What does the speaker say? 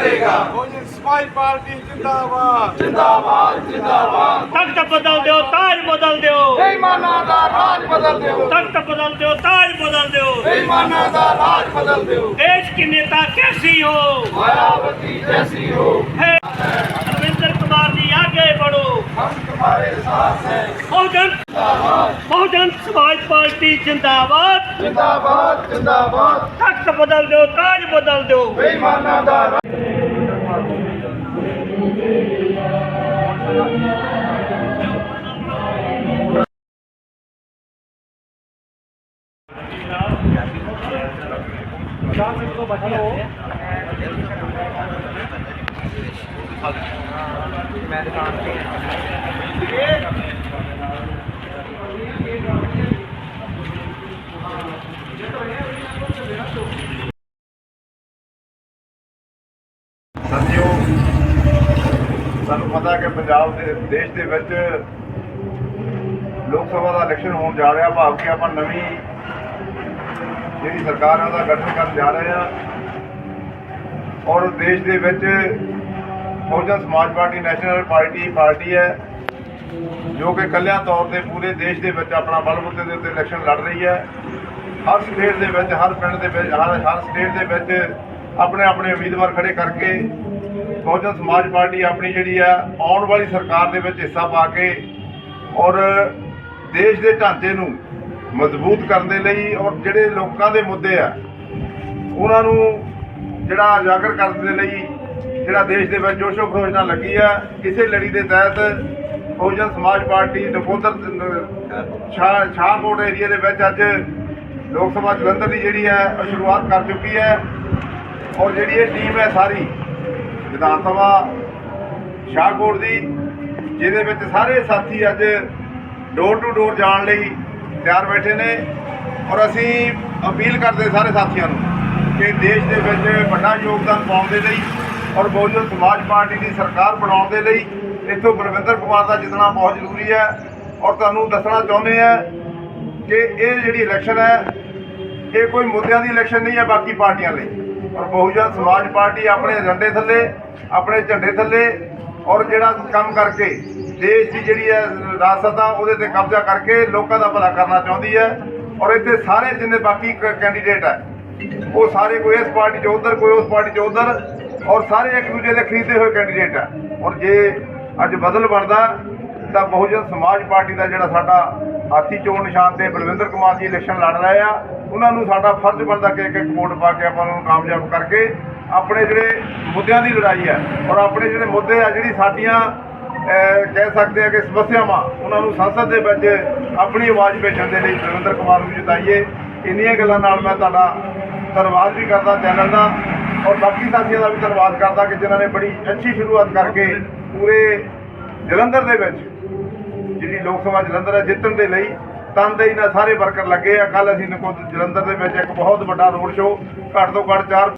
ਕਰੇਗਾ ਬਹੁਜਨ ਸਮਾਜ ਪਾਰਟੀ ਜਿੰਦਾਬਾਦ ਜਿੰਦਾਬਾਦ ਜਿੰਦਾਬਾਦ ਤਖਤ ਬਦਲ ਦਿਓ ਤਾਜ ਬਦਲ ਦਿਓ ਬੇਈਮਾਨਾਂ ਦਾ ਰਾਜ ਬਦਲ ਦਿਓ ਤਖਤ ਬਦਲ ਦਿਓ ਤਾਜ ਬਦਲ ਦਿਓ ਬੇਈਮਾਨਾਂ ਦਾ ਰਾਜ ਬਦਲ ਦਿਓ देश की नेता कैसी हो मायावती जैसी हो है अरविंदर कुमार जी आगे बढ़ो हम तुम्हारे साथ हैं बहुजन बहुजन समाज पार्टी जिंदाबाद जिंदाबाद जिंदाबाद तख्त बदल दो ताज बदल दो ਬੇਈਮਾਨਾਂ ਦਾ ਰਾਜ ਸਾਥੀਓ, ਸਾਨੂੰ ਪਤਾ ਕਿ ਪੰਜਾਬ ਦੇ ਦੇਸ਼ ਦੇ ਵਿੱਚ ਲੋਕ ਸਭਾ ਦਾ ਇਲੈਕਸ਼ਨ ਹੋਣ ਜਾ ਰਿਹਾ, ਭਾਵ ਕਿ ਆਪਾਂ ਨਵੀਂ ਜਿਹੜੀ ਸਰਕਾਰ ਹੈ ਉਹਦਾ ਗਠਨ ਕਰਨ ਜਾ ਰਹੇ ਹਾਂ ਔਰ ਦੇਸ਼ ਦੇ ਵਿੱਚ Bahujan Samaj party, national party party ਹੈ, ਜੋ ਕਿ ਕੱਲਿਆਂ ਤੌਰ ਤੇ ਪੂਰੇ ਦੇਸ਼ ਦੇ ਵਿੱਚ ਆਪਣਾ ਬਲਬੂਤੇ ਦੇ ਉੱਤੇ ਇਲੈਕਸ਼ਨ ਲੜ ਰਹੀ ਹੈ। ਹਰ ਸਟੇਟ ਦੇ ਵਿੱਚ, ਹਰ ਪਿੰਡ ਦੇ ਵਿੱਚ, ਹਰ ਹਰ ਸਟੇਟ ਦੇ ਵਿੱਚ ਆਪਣੇ ਆਪਣੇ ਉਮੀਦਵਾਰ ਖੜੇ ਕਰਕੇ ਬਹੁਜਨ ਸਮਾਜ ਪਾਰਟੀ ਆਪਣੀ ਜਿਹੜੀ ਆ ਆਉਣ ਵਾਲੀ ਸਰਕਾਰ ਦੇ ਵਿੱਚ ਹਿੱਸਾ ਪਾ ਕੇ ਔਰ ਦੇਸ਼ ਦੇ ਢਾਂਚੇ ਨੂੰ ਮਜ਼ਬੂਤ ਕਰਨ ਦੇ ਲਈ ਔਰ ਜਿਹੜੇ ਲੋਕਾਂ ਦੇ ਮੁੱਦੇ ਆ, ਉਹਨਾਂ ਨੂੰ ਜਿਹੜਾ ਉਜਾਗਰ ਕਰਨ ਦੇ ਲਈ ਜਿਹੜਾ ਦੇਸ਼ ਦੇ ਵਿੱਚ ਜੋਸ਼ੋ ਖਰੋਸ਼ ਨਾਲ ਲੱਗੀ ਆ ਇਸੇ ਲੜੀ ਦੇ ਤਹਿਤ ਬਹੁਜਨ ਸਮਾਜ ਪਾਰਟੀ ਨਕੋਦਰ ਸ਼ਾਹ ਸ਼ਾਹਕੋਟ ਏਰੀਆ ਦੇ ਵਿੱਚ ਅੱਜ ਲੋਕ ਸਭਾ ਜਲੰਧਰ ਦੀ ਜਿਹੜੀ ਹੈ, ਉਹ ਸ਼ੁਰੂਆਤ ਕਰ ਚੁੱਕੀ ਹੈ। ਔਰ ਜਿਹੜੀ ਇਹ ਟੀਮ ਹੈ ਸਾਰੀ ਵਿਧਾਨ ਸਭਾ ਸ਼ਾਹਕੋਟ ਦੀ, ਜਿਹਦੇ ਵਿੱਚ ਸਾਰੇ ਸਾਥੀ ਅੱਜ ਡੋਰ ਟੂ ਡੋਰ ਜਾਣ ਲਈ ਤਿਆਰ ਬੈਠੇ ਨੇ ਔਰ ਅਸੀਂ ਅਪੀਲ ਕਰਦੇ ਸਾਰੇ ਸਾਥੀਆਂ ਨੂੰ ਕਿ ਦੇਸ਼ ਦੇ ਵਿੱਚ ਵੱਡਾ ਯੋਗਦਾਨ ਪਾਉਣ ਦੇ ਲਈ ਔਰ ਬਹੁਜਨ ਸਮਾਜ ਪਾਰਟੀ ਦੀ ਸਰਕਾਰ ਬਣਾਉਣ ਦੇ ਲਈ ਇੱਥੋਂ ਬਲਵਿੰਦਰ ਕੁਮਾਰ ਦਾ ਜਿੱਤਣਾ ਬਹੁਤ ਜ਼ਰੂਰੀ ਹੈ ਔਰ ਤੁਹਾਨੂੰ ਦੱਸਣਾ ਚਾਹੁੰਦੇ ਆ ਕਿ ਇਹ ਜਿਹੜੀ ਇਲੈਕਸ਼ਨ ਹੈ, ਇਹ ਕੋਈ ਮੁੱਦਿਆਂ ਦੀ ਇਲੈਕਸ਼ਨ ਨਹੀਂ ਹੈ, ਬਾਕੀ ਪਾਰਟੀਆਂ ਲਈ। ਔਰ ਬਹੁਜਨ ਸਮਾਜ ਪਾਰਟੀ ਆਪਣੇ ਏਜੰਡੇ ਥੱਲੇ, ਆਪਣੇ ਝੰਡੇ ਥੱਲੇ ਔਰ ਜਿਹੜਾ ਕੰਮ ਕਰਕੇ ਦੇਸ਼ ਦੀ ਜਿਹੜੀ ਹੈ ਰਾਜਸਤ ਆ ਉਹਦੇ ਤੇ ਕਬਜ਼ਾ ਕਰਕੇ ਲੋਕਾਂ ਦਾ ਭਲਾ ਕਰਨਾ ਚਾਹੁੰਦੀ ਹੈ। ਔਰ ਇੱਥੇ ਸਾਰੇ ਜਿੰਨੇ ਬਾਕੀ ਕ- ਕੈਂਡੀਡੇਟ ਹੈ, ਉਹ ਸਾਰੇ ਕੋਈ ਇਸ ਪਾਰਟੀ 'ਚ ਉਧਰ, ਕੋਈ ਉਸ ਪਾਰਟੀ 'ਚ ਉਧਰ, ਔਰ ਸਾਰੇ ਇੱਕ ਦੂਜੇ ਦੇ ਖਰੀਦੇ ਹੋਏ ਕੈਂਡੀਡੇਟ ਹੈ। ਔਰ ਜੇ ਅੱਜ ਬਦਲ ਬਣਦਾ, ਤਾਂ ਬਹੁਜਨ ਸਮਾਜ ਪਾਰਟੀ ਦਾ ਜਿਹੜਾ ਸਾਡਾ ਹਾਥੀ ਚੋਣ ਨਿਸ਼ਾਨ ਤੇ ਬਲਵਿੰਦਰ ਕੁਮਾਰ ਜੀ ਇਲੈਕਸ਼ਨ ਲੜ ਰਹੇ ਆ ਉਹਨਾਂ ਨੂੰ ਸਾਡਾ ਫਰਜ਼ ਬਣਦਾ ਕਿ ਇੱਕ ਇੱਕ ਵੋਟ ਪਾ ਕੇ ਆਪਾਂ ਨੂੰ ਕਾਮਯਾਬ ਕਰਕੇ ਆਪਣੇ ਜਿਹੜੇ ਮੁੱਦਿਆਂ ਦੀ ਲੜਾਈ ਹੈ ਔਰ ਆਪਣੇ ਜਿਹੜੇ ਮੁੱਦੇ ਆ ਜਿਹੜੀ ਸਾਡੀਆਂ ਕਹਿ ਸਕਦੇ ਆ ਕਿ ਸਮੱਸਿਆਵਾਂ, ਉਹਨਾਂ ਨੂੰ ਸੰਸਦ ਦੇ ਵਿੱਚ ਆਪਣੀ ਆਵਾਜ਼ ਭੇਜਣ ਦੇ ਲਈ ਬਲਵਿੰਦਰ ਕੁਮਾਰ ਨੂੰ ਜਿਤਾਈਏ। ਇੰਨੀਆਂ ਗੱਲਾਂ ਨਾਲ ਮੈਂ ਤੁਹਾਡਾ ਧੰਨਵਾਦ ਵੀ ਕਰਦਾ ਚੈਨਲ ਦਾ। ਔਰ ਬਾਕੀ ਸਾਥੀਆਂ ਦਾ ਵੀ ਧੰਨਵਾਦ ਕਰਦਾ ਕਿ ਜਿਨ੍ਹਾਂ ਨੇ ਬੜੀ ਅੱਛੀ ਸ਼ੁਰੂਆਤ ਕਰਕੇ ਪੂਰੇ ਜਲੰਧਰ ਦੇ ਵਿੱਚ ਜਿਹੜੀ ਲੋਕ ਸਭਾ ਜਲੰਧਰ ਹੈ ਜਿੱਤਣ ਦੇ ਲਈ ਤਨਦੇਹੀ ਨਾਲ ਸਾਰੇ ਵਰਕਰ ਲੱਗੇ ਆ। ਕੱਲ ਅਸੀਂ ਨਕੋਦਰ ਜਲੰਧਰ ਦੇ ਵਿੱਚ ਇੱਕ ਬਹੁਤ ਵੱਡਾ ਰੋਡ ਸ਼ੋਅ, ਘੱਟ ਤੋਂ ਘੱਟ ਚਾਰ